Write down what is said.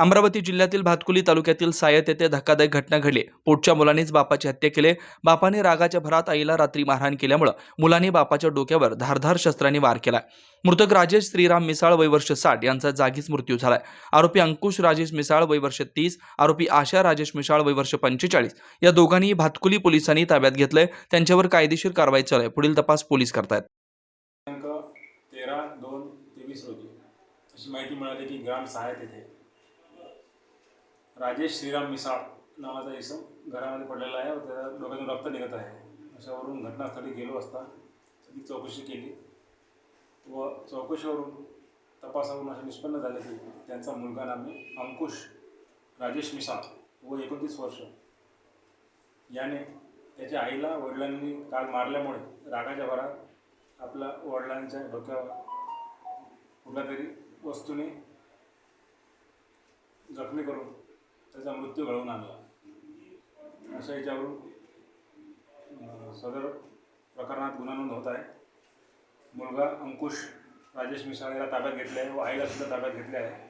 अमरावती जिल्ह्यातील भातकुली तालुक्यातील सायत येथे धक्कादायक घटना घडली. पोटच्या मुलानेच बापाची हत्या केली. बापाने रागाच्या भरात आईला रात्री मारहाण केल्यामुळे मुलाने बापाच्या डोक्यावर धारधार शस्त्राने वार केला. मृतक राजेश श्रीराम मिसाळ वैवर्ष साठ यांचा जागीच मृत्यू झालाय. आरोपी अंकुश राजेश मिसाळ वैवर्ष तीस आरोपी आशा राजेश मिसाळ वैवर्ष पंचेचाळीस. या दोघांनी भातकुली पोलिसांनी ताब्यात घेतलंय. त्यांच्यावर कायदेशीर कारवाई चालू आहे पुढील तपास पोलीस करतायत. तेरा दोन तेवीस रोजी अशी माहिती मिळाली की ग्राम सहायत येथे राजेश श्रीराम मिसाळ नावाचा इसम घरामध्ये पडलेला आहे व त्याच्या डोक्यातून रक्त निघत आहे. अशावरून घटनास्थळी गेलो असता ती चौकशी केली व चौकशीवरून तपासावरून असे निष्पन्न झाले की त्यांचा मुलगा नामे अंकुश राजेश मिसाळ व एकोणतीस वर्ष. याने त्याच्या आईला वडिलांनी काल मारल्यामुळे रागाच्या भरात आपल्या वडिलांच्या डोक्यावर कुठल्या तरी वस्तूने जखमी करून त्याचा मृत्यू घडवून आणला. अशा याच्यावरून सदर प्रकरणात गुन्हा नोंद होत आहे. मुलगा अंकुश राजेश मिसाळेला ताब्यात घेतला आहे व आईला सुद्धा ताब्यात घेतले आहे